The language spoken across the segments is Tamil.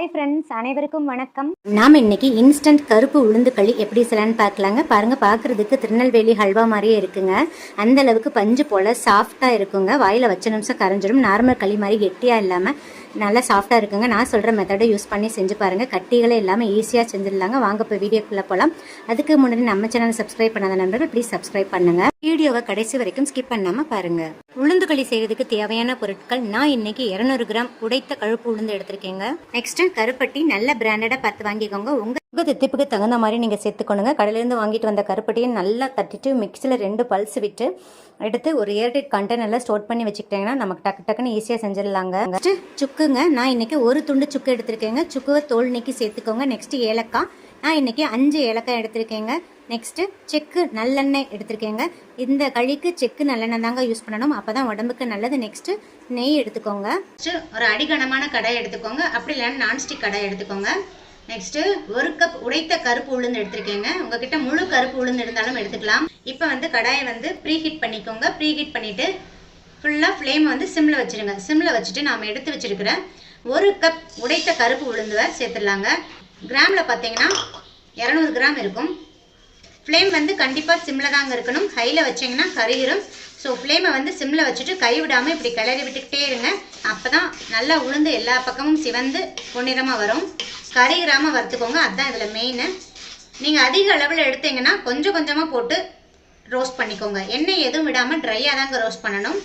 ஹாய் ஃப்ரெண்ட்ஸ் அனைவருக்கும் வணக்கம். நாம் இன்னைக்கு இன்ஸ்டன்ட் கருப்பு உளுந்து களி எப்படி செய்யலான்னு பார்க்கலாங்க. பாருங்க பார்க்குறதுக்கு திருநெல்வேலி ஹல்வா மாதிரியே இருக்குங்க. அந்த அளவுக்கு பஞ்சு போல சாஃப்டாக இருக்குங்க. வாயில் வச்ச நிமிஷம் கரைஞ்சிடும். நார்மல் களி மாதிரி கெட்டியாக இல்லாமல் நல்லா சாஃப்டாக இருக்குங்க. நான் சொல்கிற மெத்தடை யூஸ் பண்ணி செஞ்சு பாருங்கள் கட்டிகளே இல்லாமல் ஈஸியாக செஞ்சிடலாங்க. வாங்க இப்போ வீடியோக்குள்ளே போகலாம் அதுக்கு முன்னாடி நம்ம சேனல் சப்ஸ்கிரைப் பண்ணாத நண்பர்கள் ப்ளீஸ் சப்ஸ்கிரைப் பண்ணுங்க. வீடியோவை கடைசி வரைக்கும் ஸ்கிப் பண்ணாமல் பாருங்கள் உளுந்து களி செய்யறதுக்கு தேவையான பொருட்கள் நான் இன்னைக்கு இரநூறு கிராம் உடைத்த கழுப்பு உளுந்து எடுத்திருக்கேங்க. நெக்ஸ்ட்டு கருப்பட்டி நல்ல பிராண்டடாக பார்த்து வாங்கிக்கோங்க. உங்கள் உங்க தித்திப்புக்கு தகுந்த மாதிரி நீங்கள் சேர்த்துக்கணுங்க. கடையிலேருந்து வாங்கிட்டு வந்த கருப்பட்டியை நல்லா தட்டிட்டு மிக்சியில் ரெண்டு பல்ஸ் விட்டு எடுத்து ஒரு ஏர்டைட் கண்டெய்னரில் ஸ்டோர் பண்ணி வச்சுக்கிட்டேங்கன்னா நமக்கு டக்கு டக்குன்னு ஈஸியாக செஞ்சிடலாங்க. நெக்ஸ்ட்டு சுக்குங்க. நான் இன்னைக்கு ஒரு துண்டு சுக்கு எடுத்திருக்கேங்க. சுக்குவை தோல் நீக்கி சேர்த்துக்கோங்க. நெக்ஸ்ட்டு ஏலக்காய். நான் இன்னைக்கு அஞ்சு ஏலக்காய் எடுத்திருக்கேங்க. நெக்ஸ்ட்டு செக்கு நல்லெண்ணெய் எடுத்திருக்கேங்க. இந்த கழிக்கு செக்கு நல்லெண்ணெய் தாங்க யூஸ் பண்ணணும். அப்போ தான் உடம்புக்கு நல்லது. நெக்ஸ்ட்டு நெய் எடுத்துக்கோங்க. நெக்ஸ்ட்டு ஒரு அடிகனமான கடை எடுத்துக்கோங்க. அப்படி இல்லைன்னா நான்ஸ்டிக் கடை எடுத்துக்கோங்க. நெக்ஸ்ட்டு ஒரு கப் உடைத்த கருப்பு உளுந்து எடுத்திருக்கேங்க. உங்ககிட்ட முழு கருப்பு உளுந்து இருந்தாலும் எடுத்துக்கலாம். இப்போ வந்து கடாயை வந்து ப்ரீ ஹீட் பண்ணிக்கோங்க ப்ரீ ஹீட் பண்ணிவிட்டு ஃபுல்லாக ஃப்ளேமை வந்து சிம்மில் வச்சுருங்க. சிம்மில் வச்சுட்டு நாம் எடுத்து வச்சுருக்கிற ஒரு கப் உடைத்த கருப்பு உளுந்துவை சேர்த்துடலாங்க. கிராமில் பார்த்தீங்கன்னா இரநூறு கிராம் இருக்கும். ஃப்ளேம் வந்து கண்டிப்பாக சிம்மில் தாங்க இருக்கணும். ஹையில் வச்சிங்கன்னா கருகிரும். ஸோ ஃப்ளேமை வந்து சிம்மில் வச்சுட்டு கை விடாமல் இப்படி கிளறி விட்டுக்கிட்டே இருங்க. அப்போ தான் நல்லா உளுந்து எல்லா பக்கமும் சிவந்து பொன்னிறமாக வரும். கருகிராமல் வறுத்துக்கோங்க. அதுதான் இதில் மெயின் நீங்கள் அதிக அளவில் எடுத்தீங்கன்னா கொஞ்சம் கொஞ்சமாக போட்டு ரோஸ்ட் பண்ணிக்கோங்க. எண்ணெய் எதுவும் விடாமல் ட்ரையாக தாங்க ரோஸ்ட் பண்ணணும்.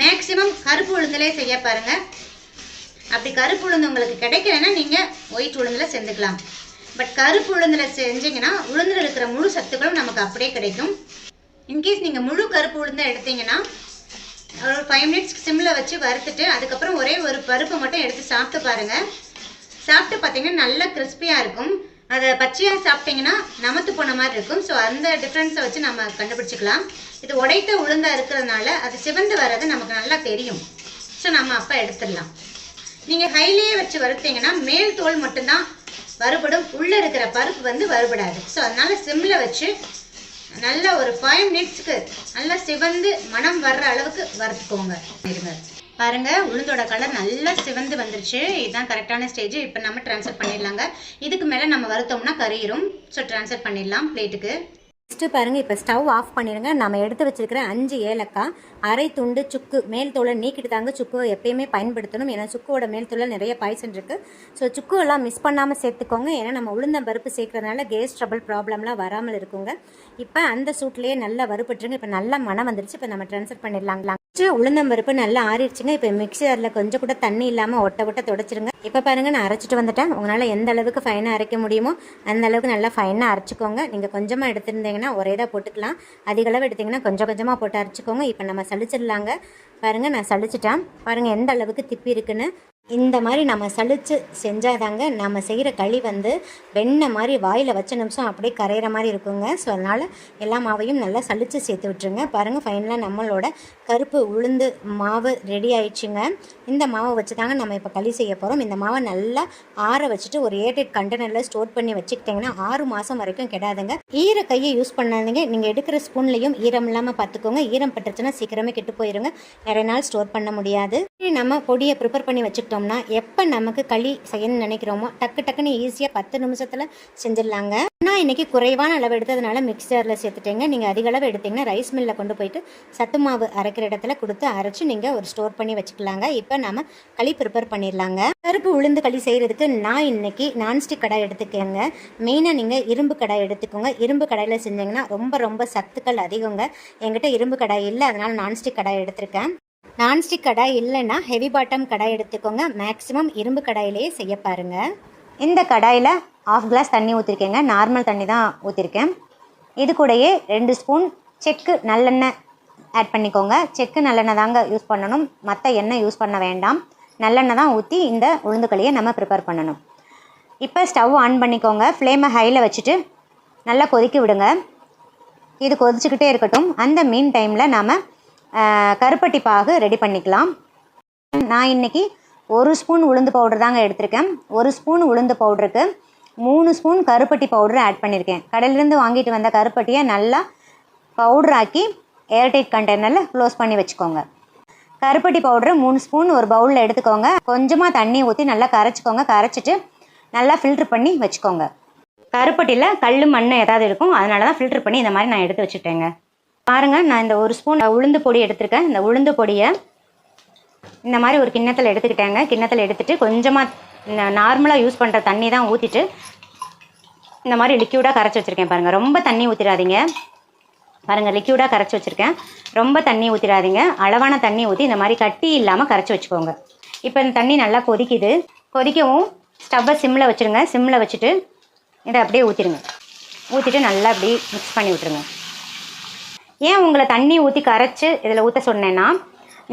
மேக்ஸிமம் கருப்பு உளுந்துலே செய்ய பாருங்கள் அப்படி கருப்பு உளுந்து உங்களுக்கு கிடைக்கலன்னா நீங்கள் ஒயிட் உளுந்தில் செஞ்சுக்கலாம். பட் கருப்பு உளுந்தில் செஞ்சிங்கன்னா உளுந்தில் இருக்கிற முழு சத்துக்களும் நமக்கு அப்படியே கிடைக்கும். இன்கேஸ் நீங்கள் முழு கருப்பு உளுந்தை எடுத்தீங்கன்னா ஒரு ஃபைவ் மினிட்ஸ் சிம்மில் வச்சு வறுத்துட்டு அதுக்கப்புறம் ஒரே ஒரு பருப்பை மட்டும் எடுத்து சாப்பிட்டு பாருங்கள் சாப்பிட்டு பார்த்தீங்கன்னா நல்லா கிறிஸ்பியாக இருக்கும். அதை பச்சையாக சாப்பிட்டீங்கன்னா நமத்து போன மாதிரி இருக்கும். ஸோ அந்த டிஃப்ரென்ஸை வச்சு நம்ம கண்டுபிடிச்சிக்கலாம். இது உடைத்த உளுந்தாக இருக்கிறதுனால அது சிவந்து வர்றது நமக்கு நல்லா தெரியும். ஸோ நம்ம அப்போ எடுத்துடலாம். நீங்கள் ஹைலியே வச்சு வறுத்தீங்கன்னா மேல் தோல் மட்டும்தான் வறுபடும். உள்ளே இருக்கிற பருப்பு வந்து வறுபடாது. ஸோ அதனால் சிம்மில் வச்சு நல்ல ஒரு ஃபைவ் மினிட்ஸ்க்கு நல்லா சிவந்து மனம் வர்ற அளவுக்கு வறுத்துக்கோங்க. இருங்க. பாருங்க உளுந்தோட கலர் நல்லா சிவந்து வந்துருச்சு. இதுதான் கரெக்டான ஸ்டேஜ் இப்போ நம்ம ட்ரான்ஸ்ஃபர் பண்ணிடலாங்க. இதுக்கு மேலே நம்ம வறுத்தோம்னா கறியிரும் ஸோ ட்ரான்ஸ்ஃபர் பண்ணிடலாம் பிளேட்டுக்கு நெக்ஸ்ட்டு பாருங்கள் இப்போ ஸ்டவ் ஆஃப் பண்ணிடுங்க நம்ம எடுத்து வச்சிருக்கிற அஞ்சு ஏலக்காய் அரை துண்டு சுக்கு மேல் தோலை நீக்கிட்டு தாங்க சுக்குவை எப்பயுமே பயன்படுத்தணும். ஏன்னா சுக்குவோட மேல் தோலை நிறைய பாய்சன் இருக்குது ஸோ சுக்கு எல்லாம் மிஸ் பண்ணாமல் சேர்த்துக்கோங்க. ஏன்னா நம்ம உளுந்தம் பருப்பு சேர்க்குறதுனால கேஸ் ட்ரபிள் ப்ராப்ளம்லாம் வராமல் இருக்குங்க. இப்போ அந்த சூட்லேயே நல்லா வறுபட்டுருங்க. இப்போ நல்லா மனம் வந்துருச்சு. இப்போ நம்ம ட்ரான்ஸ்ஃபர் பண்ணிடலாங்களா? ஃபஸ்ட்டு உளுந்தம்பருப்பு நல்லா ஆறிடுச்சுங்க. இப்போ மிக்சரில் கொஞ்சம் கூட தண்ணி இல்லாமல் ஒட்ட ஒட்ட தொடச்சிருங்க. இப்போ பாருங்கள் நான் அரைச்சிட்டு வந்துட்டேன். உங்களால் எந்த அளவுக்கு ஃபைனாக அரைக்க முடியுமோ அந்த அளவுக்கு நல்லா ஃபைனாக அரைச்சிக்கோங்க. நீங்கள் கொஞ்சமாக எடுத்திருந்தீங்கன்னா ஒரே தான் போட்டுக்கலாம். அதிக அளவு எடுத்திங்கன்னா கொஞ்சம் கொஞ்சமாக போட்டு அரைச்சிக்கோங்க. இப்போ நம்ம சளிச்சிடலாங்க. பாருங்கள் நான் சளிச்சிட்டேன். பாருங்கள் எந்த அளவுக்கு திப்பி இருக்குன்னு. இந்த மாதிரி நம்ம சளிச்சு செஞ்சாதாங்க நம்ம செய்கிற களி வந்து வெண்ணெய் மாதிரி வாயில் வச்ச நிமிஷம் அப்படியே கரையிற மாதிரி இருக்குங்க. ஸோ அதனால் எல்லா மாவையும் நல்லா சளிச்சு சேர்த்து விட்டுருங்க. பாருங்கள் ஃபைனலாக நம்மளோட கருப்பு உளுந்து மாவு ரெடி ஆயிடுச்சுங்க. இந்த மாவை வச்சு தாங்க நம்ம இப்போ களி செய்ய போகிறோம் இந்த மாவை நல்லா ஆற வச்சுட்டு ஒரு ஏர்டைட் கண்டெய்னரில் ஸ்டோர் பண்ணி வச்சுக்கிட்டிங்கன்னா ஆறு மாதம் வரைக்கும் கெடாதுங்க. ஈர கையை யூஸ் பண்ணாதீங்க. நீங்கள் எடுக்கிற ஸ்பூன்லையும் ஈரம் இல்லாமல் பார்த்துக்கோங்க. ஈரம் பட்டுச்சுன்னா சீக்கிரமே கெட்டு போயிருங்க. நிறைய நாள் ஸ்டோர் பண்ண முடியாது. நம்ம பொடியை ப்ரிப்பேர் பண்ணி எடுத்துக்கிட்டோம்னா எப்போ நமக்கு களி செய்யணும்னு நினைக்கிறோமோ டக்கு டக்குன்னு ஈஸியாக பத்து நிமிஷத்தில் செஞ்சிடலாங்க. நான் இன்னைக்கு குறைவான அளவு எடுத்ததுனால மிக்சரில் சேர்த்துட்டேங்க. நீங்கள் அதிக அளவு எடுத்தீங்கன்னா ரைஸ் மில்லில் கொண்டு போயிட்டு சத்து மாவு அரைக்கிற இடத்துல கொடுத்து அரைச்சி நீங்கள் ஒரு ஸ்டோர் பண்ணி வச்சுக்கலாங்க. இப்போ நம்ம களி ப்ரிப்பேர் பண்ணிடலாங்க. கருப்பு உளுந்து களி செய்கிறதுக்கு நான் இன்னைக்கு நான்ஸ்டிக் கடாய் எடுத்துக்கோங்க. மெயினாக நீங்கள் இரும்பு கடாய் எடுத்துக்கோங்க. இரும்பு கடாயில் செஞ்சீங்கன்னா ரொம்ப ரொம்ப சத்துக்கள் அதிகங்க. என்கிட்ட இரும்பு கடாய் இல்லை அதனால் நான்ஸ்டிக் கடாய் எடுத்திருக்கேன். நான்ஸ்டிக் கடாய் இல்லைன்னா ஹெவி பாட்டம் கடாய் எடுத்துக்கோங்க. மேக்ஸிமம் இரும்பு கடாயிலேயே செய்ய பாருங்க. இந்த கடாயில் ஆஃப் கிளாஸ் தண்ணி ஊற்றிருக்கேங்க நார்மல் தண்ணி தான் ஊற்றிருக்கேன் இது கூடயே ரெண்டு ஸ்பூன் செக்கு நல்லெண்ணெய் ஆட் பண்ணிக்கோங்க. செக்கு நல்லெண்ணெய் தாங்க யூஸ் பண்ணணும். மற்ற எண்ணெய் யூஸ் பண்ண வேண்டாம். நல்லெண்ணெய் தான் ஊற்றி இந்த உளுந்துக்களியை நம்ம ப்ரிப்பேர் பண்ணணும். இப்போ ஸ்டவ் ஆன் பண்ணிக்கோங்க. ஃப்ளேமை ஹையில் வச்சுட்டு நல்லா கொதிக்க விடுங்க. இது கொதிச்சுக்கிட்டே இருக்கட்டும். அந்த மீன் டைமில் நாம் கருப்பட்டி பாகு ரெடி பண்ணிக்கலாம். நான் இன்னைக்கு ஒரு ஸ்பூன் உளுந்து பவுடர் தாங்க எடுத்திருக்கேன். ஒரு ஸ்பூன் உளுந்து பவுடருக்கு மூணு ஸ்பூன் கருப்பட்டி பவுடர் ஆட் பண்ணியிருக்கேன். கடையிலேருந்து வாங்கிட்டு வந்த கருப்பட்டியை நல்லா பவுடர் ஆக்கி ஏர்டைட் கண்டெய்னரில் க்ளோஸ் பண்ணி வச்சுக்கோங்க. கருப்பட்டி பவுடர் மூணு ஸ்பூன் ஒரு பவுலில் எடுத்துக்கோங்க. கொஞ்சமாக தண்ணி ஊற்றி நல்லா கரைச்சிக்கோங்க. கரைச்சிட்டு நல்லா ஃபில்ட்ரு பண்ணி வச்சுக்கோங்க. கருப்பட்டியில் கல் மண் ஏதாவது இருக்கும் அதனால தான் ஃபில்ட்ரு பண்ணி இந்த மாதிரி நான் எடுத்து வச்சுட்டேங்க. பாருங்கள் நான் இந்த ஒரு ஸ்பூன் உளுந்து பொடி எடுத்திருக்கேன். இந்த உளுந்து பொடியை இந்த மாதிரி ஒரு கிண்ணத்தில் எடுத்துக்கிட்டேங்க. கிண்ணத்தில் எடுத்துட்டு கொஞ்சமாக நார்மலாக யூஸ் பண்ணுற தண்ணி தான் ஊற்றிட்டு இந்த மாதிரி லிக்யூடாக கரைச்சி வச்சுருக்கேன் பாருங்கள் ரொம்ப தண்ணி ஊற்றிடாதீங்க பாருங்கள் லிக்யூடாக கரைச்சி வச்சுருக்கேன். ரொம்ப தண்ணி ஊற்றிடாதீங்க அளவான தண்ணி ஊற்றி இந்த மாதிரி கட்டி இல்லாமல் கரைச்சி வச்சுக்கோங்க. இப்போ இந்த தண்ணி நல்லா கொதிக்குது. கொதிக்கவும் ஸ்டவ்வை சிம்மில் வச்சுருங்க. சிம்மில் வச்சுட்டு இதை அப்படியே ஊற்றிடுங்க ஊற்றிட்டு நல்லா அப்படி மிக்ஸ் பண்ணி விட்ருங்க ஏன் உங்களை தண்ணி ஊற்றி கரைச்சி இதில் ஊற்ற சொன்னேன்னா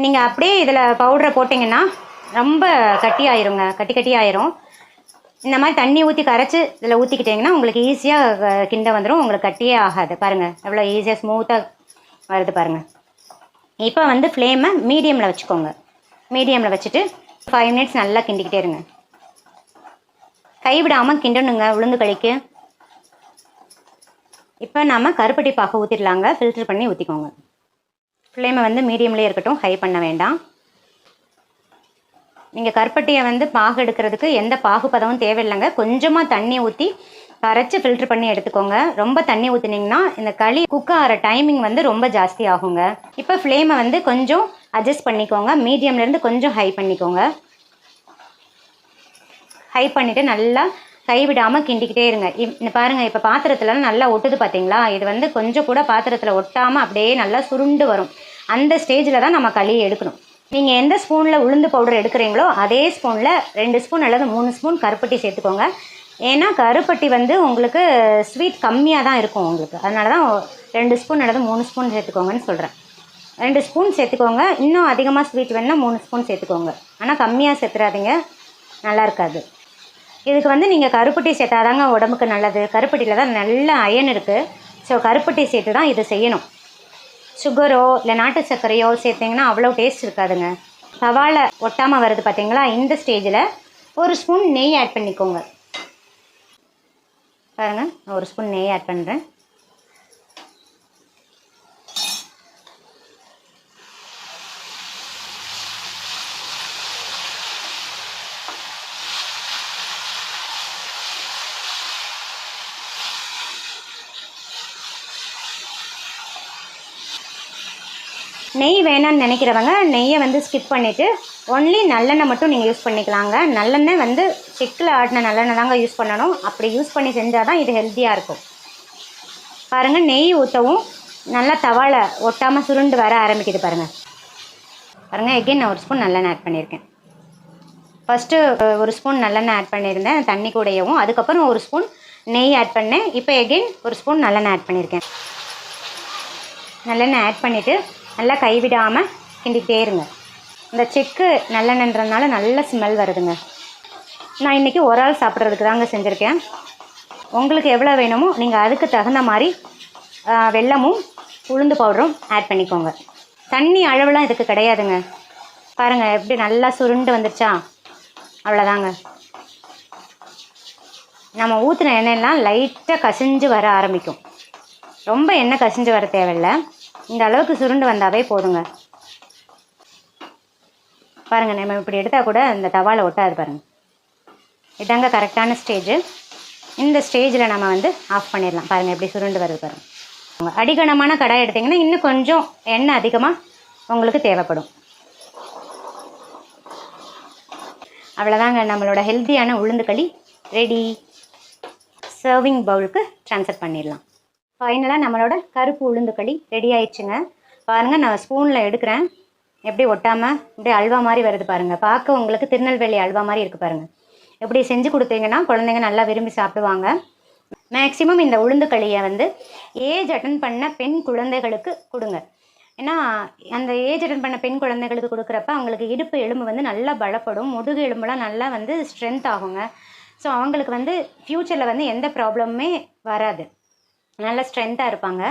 நீங்கள் அப்படியே இதில் பவுடரை போட்டிங்கன்னா ரொம்ப கட்டி ஆயிருங்க கட்டி கட்டி ஆயிரும் இந்த மாதிரி தண்ணி ஊற்றி கரைச்சி இதில் ஊற்றிக்கிட்டிங்கன்னா உங்களுக்கு ஈஸியாக கிண்ட வந்துடும் உங்களுக்கு கட்டியே ஆகாது. பாருங்கள் எவ்வளோ ஈஸியாக ஸ்மூத்தாக வருது பாருங்கள் இப்போ வந்து ஃப்ளேமை மீடியமில் வச்சுக்கோங்க. மீடியமில் வச்சுட்டு ஃபைவ் மினிட்ஸ் நல்லா கிண்டிக்கிட்டே இருங்க. கைவிடாமல் கிண்டணுங்க உளுந்து கழிக்கு இப்போ நாம் கருப்பட்டி பாக ஊற்றிடலாங்க ஃபில்டர் பண்ணி ஊற்றிக்கோங்க ஃப்ளேமை வந்து மீடியம்லேயே இருக்கட்டும். ஹை பண்ண வேண்டாம். நீங்கள் கருப்பட்டியை வந்து பாகு எடுக்கிறதுக்கு எந்த பாகுபதமும் தேவையில்லைங்க. கொஞ்சமாக தண்ணி ஊற்றி கரைச்சி ஃபில்டர் பண்ணி எடுத்துக்கோங்க. ரொம்ப தண்ணி ஊற்றுனீங்கன்னா இந்த களி குக் ஆகிற டைமிங் வந்து ரொம்ப ஜாஸ்தி ஆகுங்க. இப்போ ஃப்ளேமை வந்து கொஞ்சம் அட்ஜஸ்ட் பண்ணிக்கோங்க. மீடியம்லேருந்து கொஞ்சம் ஹை பண்ணிக்கோங்க. ஹை பண்ணிவிட்டு நல்லா கைவிடாமல் கிண்டிக்கிட்டே இருங்க. இப்- இந்த பாருங்கள் இப்போ பாத்திரத்துலலாம் நல்லா ஒட்டுது பார்த்தீங்களா இது வந்து கொஞ்சம் கூட பாத்திரத்தில் ஒட்டாமல் அப்படியே நல்லா சுருண்டு வரும். அந்த ஸ்டேஜில் தான் நம்ம களியை எடுக்கணும். நீங்கள் எந்த ஸ்பூனில் உளுந்து பவுடர் எடுக்கிறீங்களோ அதே ஸ்பூனில் ரெண்டு ஸ்பூன் அல்லது மூணு ஸ்பூன் கருப்பட்டி சேர்த்துக்கோங்க. ஏன்னா கருப்பட்டி வந்து உங்களுக்கு ஸ்வீட் கம்மியாக தான் இருக்கும் உங்களுக்கு. அதனால தான் ரெண்டு ஸ்பூன் அல்லது மூணு ஸ்பூன் சேர்த்துக்கோங்கன்னு சொல்கிறேன் ரெண்டு ஸ்பூன் சேர்த்துக்கோங்க. இன்னும் அதிகமாக ஸ்வீட் வேணுன்னா மூணு ஸ்பூன் சேர்த்துக்கோங்க. ஆனால் கம்மியாக சேர்த்துறாதீங்க நல்லா இருக்காது. இதுக்கு வந்து நீங்கள் கருப்பட்டி சேர்த்தாதாங்க உடம்புக்கு நல்லது. கருப்பட்டியில் தான் நல்ல அயன் இருக்குது ஸோ கருப்பட்டி சேர்த்து தான் இதை செய்யணும். சுகரோ இல்லை நாட்டு சர்க்கரையோ சேர்த்திங்கன்னா அவ்வளோ டேஸ்ட் இருக்காதுங்க. தவால ஒட்டாமல் வருது பார்த்தீங்களா இந்த ஸ்டேஜில் ஒரு ஸ்பூன் நெய் ஆட் பண்ணிக்கோங்க. பாருங்கள் நான் ஒரு ஸ்பூன் நெய் ஆட் பண்ணுறேன் நெய் வேணாம்னு நினைக்கிறவங்க நெய்யை வந்து ஸ்கிப் பண்ணிவிட்டு ஒன்லி நல்லெண்ணெய் மட்டும் நீங்கள் யூஸ் பண்ணிக்கலாங்க. நல்லெண்ணெய் வந்து செக்கில் ஆட்டின நல்லெண்ணெய் தாங்க யூஸ் பண்ணணும். அப்படி யூஸ் பண்ணி செஞ்சால் தான் இது ஹெல்த்தியாக இருக்கும். பாருங்கள் நெய் ஊற்றவும் நல்லா தவால ஒட்டாமல் சுருண்டு வர ஆரம்பிக்குது பாருங்கள் பாருங்கள் எகெயின் நான் ஒரு ஸ்பூன் நல்லெண்ணெய் ஆட் பண்ணியிருக்கேன். ஃபஸ்ட்டு ஒரு ஸ்பூன் நல்லெண்ணெய் ஆட் பண்ணியிருந்தேன். தண்ணி கூடையவும் அதுக்கப்புறம் ஒரு ஸ்பூன் நெய் ஆட் பண்ணேன். இப்போ எகெயின் ஒரு ஸ்பூன் நல்லெண்ணெய் ஆட் பண்ணியிருக்கேன். நல்லெண்ணெய் ஆட் பண்ணிவிட்டு நல்லா கைவிடாமல் கிண்டிகிட்டே இருங்க. இந்த செக்கு நல்லெண்ணன்றதுனால நல்ல ஸ்மெல் வருதுங்க. நான் இன்றைக்கி ஒரு ஆள் சாப்பிட்றதுக்கு தாங்க செஞ்சுருக்கேன். உங்களுக்கு எவ்வளோ வேணுமோ நீங்கள் அதுக்கு தகுந்த மாதிரி வெள்ளமும் வெல்லமும் உளுந்து பவுடரும் ஆட் பண்ணிக்கோங்க. தண்ணி அளவுலாம் இதுக்கு கிடையாதுங்க. பாருங்கள் எப்படி நல்லா சுருண்டு வந்துருச்சா? அவ்வளோதாங்க நம்ம ஊற்றின எண்ணெயெல்லாம் லைட்டாக கசிஞ்சு வர ஆரம்பிக்கும். ரொம்ப எண்ணெய் கசிஞ்சு வர தேவையில்ல. இந்த அளவுக்கு சுருண்டு வந்தாவே போதுங்க. பாருங்கள் நம்ம இப்படி எடுத்தால் கூட இந்த தவால ஒட்டாது பாருங்கள் இதாங்க கரெக்டான ஸ்டேஜு. இந்த ஸ்டேஜில் நம்ம வந்து ஆஃப் பண்ணிடலாம். பாருங்கள் எப்படி சுருண்டு வருது பாருங்கள் அடிகனமான கடாய் எடுத்திங்கன்னா இன்னும் கொஞ்சம் எண்ணெய் அதிகமாக உங்களுக்கு தேவைப்படும். அவ்வளோதாங்க நம்மளோட ஹெல்த்தியான உளுந்து களி ரெடி சர்விங் பவுலுக்கு ட்ரான்ஸ்ஃபர் பண்ணிடலாம். ஃபைனலாக நம்மளோட கருப்பு உளுந்துக்களி ரெடி ஆயிடுச்சுங்க. பாருங்கள் நான் ஸ்பூனில் எடுக்கிறேன். எப்படி ஒட்டாமல் இப்படி அல்வா மாதிரி வருது பாருங்கள் பார்க்க உங்களுக்கு திருநெல்வேலி அல்வா மாதிரி இருக்குது பாருங்கள் இப்படி செஞ்சு கொடுத்தீங்கன்னா குழந்தைங்க நல்லா விரும்பி சாப்பிடுவாங்க. மேக்ஸிமம் இந்த உளுந்துக்களியை வந்து ஏஜ் அட்டன் பண்ண பெண் குழந்தைகளுக்கு கொடுங்க. ஏன்னா அந்த ஏஜ் அட்டன் பண்ண பெண் குழந்தைகளுக்கு கொடுக்குறப்ப அவங்களுக்கு இடுப்பு எலும்பு வந்து நல்லா பலப்படும். முதுகு எலும்புலாம் நல்லா வந்து ஸ்ட்ரென்த் ஆகுங்க. ஸோ அவங்களுக்கு வந்து ஃப்யூச்சரில் வந்து எந்த ப்ராப்ளமுமே வராது. நல்ல ஸ்ட்ரென்த்தாக இருப்பாங்க.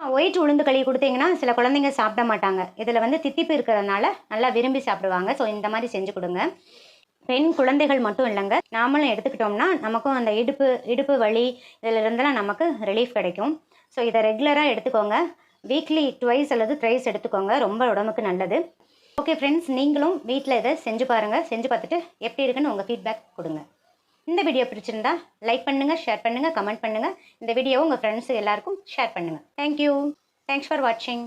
ஒயிட் உளுந்து களி கொடுத்தீங்கன்னா சில குழந்தைங்க சாப்பிட மாட்டாங்க. இதில் வந்து தித்திப்பு இருக்கிறதுனால நல்லா விரும்பி சாப்பிடுவாங்க. ஸோ இந்த மாதிரி செஞ்சு கொடுங்க. பெண் குழந்தைகள் மட்டும் இல்லைங்க. நாமளும் எடுத்துக்கிட்டோம்னா நமக்கும் அந்த இடுப்பு இடுப்பு வலி இதில் இருந்தெல்லாம் நமக்கு ரிலீஃப் கிடைக்கும். ஸோ இதை ரெகுலராக எடுத்துக்கோங்க. வீக்லி ட்வைஸ் அல்லது த்ரைஸ் எடுத்துக்கோங்க. ரொம்ப உடம்புக்கு நல்லது. ஓகே ஃப்ரெண்ட்ஸ் நீங்களும் வீட்டில் இதை செஞ்சு பாருங்கள் செஞ்சு பார்த்துட்டு எப்படி இருக்குன்னு உங்கள் ஃபீட்பேக் கொடுங்க. இந்த வீடியோ பிடிச்சிருந்தா லைக் பண்ணுங்கள் ஷேர் பண்ணுங்கள் கமெண்ட் பண்ணுங்கள் இந்த வீடியோவை உங்கள் ஃப்ரெண்ட்ஸு எல்லாருக்கும் ஷேர் பண்ணுங்கள் தேங்க்யூ தேங்க்ஸ் ஃபார் வாட்சிங்